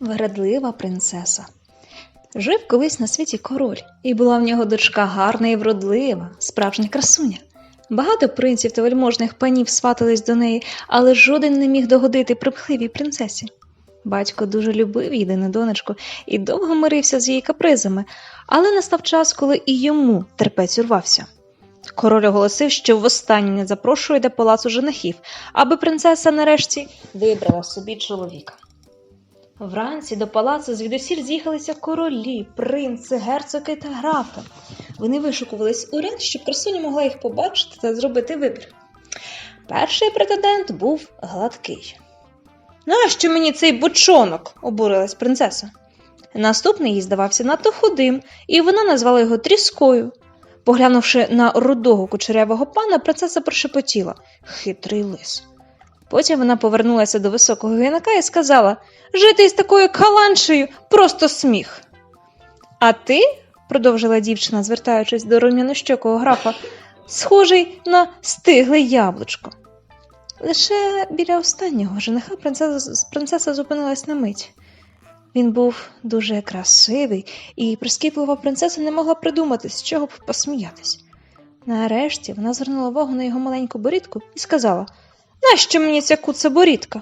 Вередлива принцеса. Жив колись на світі король, і була в нього дочка гарна і вродлива, справжня красуня. Багато принців та вельможних панів сватались до неї, але жоден не міг догодити примхливій принцесі. Батько дуже любив єдину донечку і довго мирився з її капризами, але настав час, коли і йому терпець урвався. Король оголосив, що востаннє не запрошує до палацу женихів, аби принцеса нарешті вибрала собі чоловіка. Вранці до палацу звідусіль з'їхалися королі, принци, герцоги та графи. Вони вишукувались у ряд, щоб красуня могла їх побачити та зробити вибір. Перший претендент був гладкий. Нащо мені цей бочонок? обурилась принцеса. Наступний їй здавався надто худим, і вона назвала його тріскою. Поглянувши на рудого кучерявого пана, принцеса прошепотіла хитрий лис. Потім вона повернулася до високого юнака і сказала Жити із такою каланшею просто сміх. А ти, продовжила дівчина, звертаючись до рум'янощокого графа, схожий на стигле яблучко. Лише біля останнього жениха принцеса, принцеса зупинилась на мить. Він був дуже красивий, і прискіплива принцеса не могла придумати, з чого б посміятись. Нарешті вона звернула увагу на його маленьку борідку і сказала Нащо мені ця куца борідка?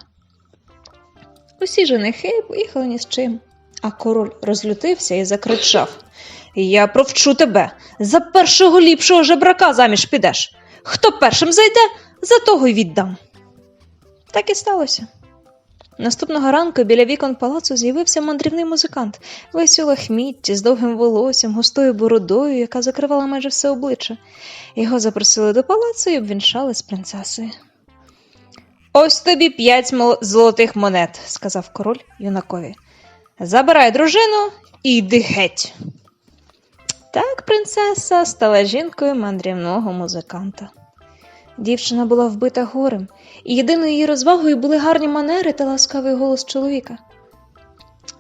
Усі женихи поїхали ні з чим, а король розлютився і закричав Я провчу тебе, за першого ліпшого жебрака заміж підеш. Хто першим зайде, за того й віддам. Так і сталося. Наступного ранку біля вікон палацу з'явився мандрівний музикант, весь у лахмітті, з довгим волоссям, густою бородою, яка закривала майже все обличчя. Його запросили до палацу і обвінчали з принцесою. Ось тобі п'ять золотих монет, сказав король юнакові. Забирай дружину і йди геть. Так принцеса стала жінкою мандрівного музиканта. Дівчина була вбита горем, і єдиною її розвагою були гарні манери та ласкавий голос чоловіка.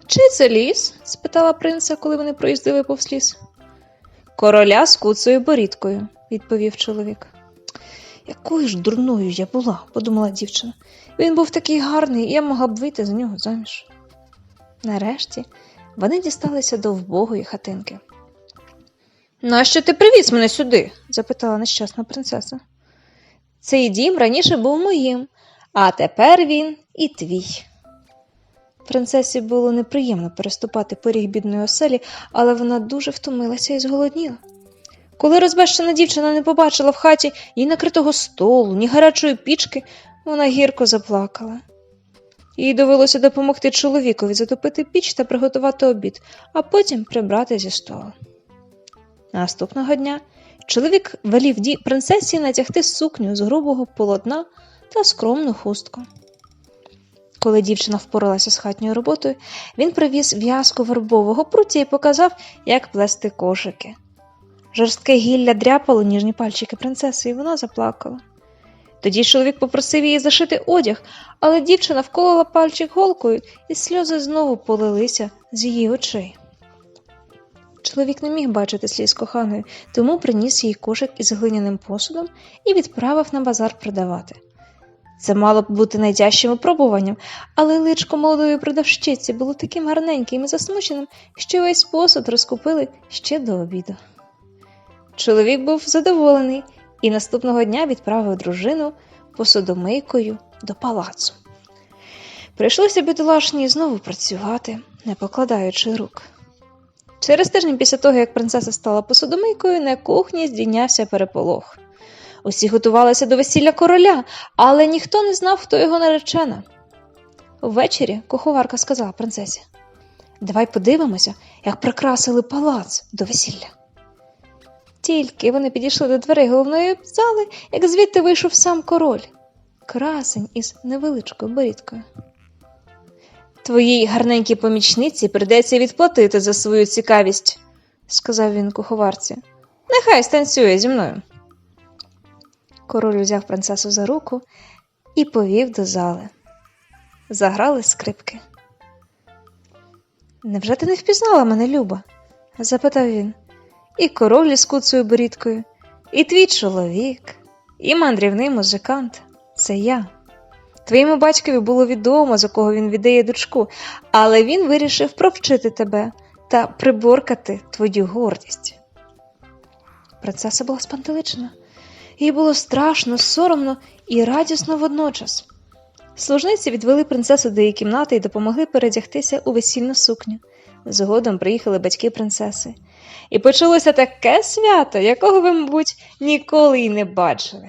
Чи це ліс? спитала принца, коли вони проїздили повз ліс. Короля з куцею борідкою, відповів чоловік. Якою ж дурною я була, подумала дівчина. Він був такий гарний, і я могла б вийти за нього заміж. Нарешті вони дісталися до вбогої хатинки. Нащо ти привіз мене сюди? запитала нещасна принцеса. Цей дім раніше був моїм, а тепер він і твій. Принцесі було неприємно переступати поріг бідної оселі, але вона дуже втомилася і зголодніла. Коли розбещена дівчина не побачила в хаті ні накритого столу, ні гарячої пічки, вона гірко заплакала. Їй довелося допомогти чоловікові затопити піч та приготувати обід, а потім прибрати зі столу. Наступного дня чоловік велів ді... принцесі натягти сукню з грубого полотна та скромну хустку. Коли дівчина впоралася з хатньою роботою, він привіз в'язку вербового пруття і показав, як плести кошики. Жорстке гілля дряпало ніжні пальчики принцеси, і вона заплакала. Тоді чоловік попросив її зашити одяг, але дівчина вколола пальчик голкою, і сльози знову полилися з її очей. Чоловік не міг бачити сліз коханої, тому приніс їй кошик із глиняним посудом і відправив на базар продавати. Це мало б бути найтяжчим випробуванням, але личко молодої продавщиці було таким гарненьким і засмученим, що весь посуд розкупили ще до обіду. Чоловік був задоволений і наступного дня відправив дружину посудомийкою до палацу. Прийшлося бідолашній знову працювати, не покладаючи рук. Через тиждень після того, як принцеса стала посудомийкою, на кухні здійнявся переполох. Усі готувалися до весілля короля, але ніхто не знав, хто його наречена. Ввечері куховарка сказала принцесі: Давай подивимося, як прикрасили палац до весілля. Тільки вони підійшли до дверей головної зали, як звідти вийшов сам король, красень із невеличкою борідкою. Твоїй гарненькій помічниці придеться відплатити за свою цікавість, сказав він куховарці. Нехай станцює зі мною. Король узяв принцесу за руку і повів до зали. Заграли скрипки. Невже ти не впізнала мене, Люба? запитав він. І король із куцею борідкою, і твій чоловік, і мандрівний музикант це я. Твоєму батькові було відомо, за кого він віддає дочку, але він вирішив провчити тебе та приборкати твою гордість. Принцеса була спантеличена. Їй було страшно, соромно і радісно водночас. Служниці відвели принцесу до її кімнати і допомогли передягтися у весільну сукню. Згодом приїхали батьки принцеси. І почалося таке свято, якого ви, мабуть, ніколи й не бачили.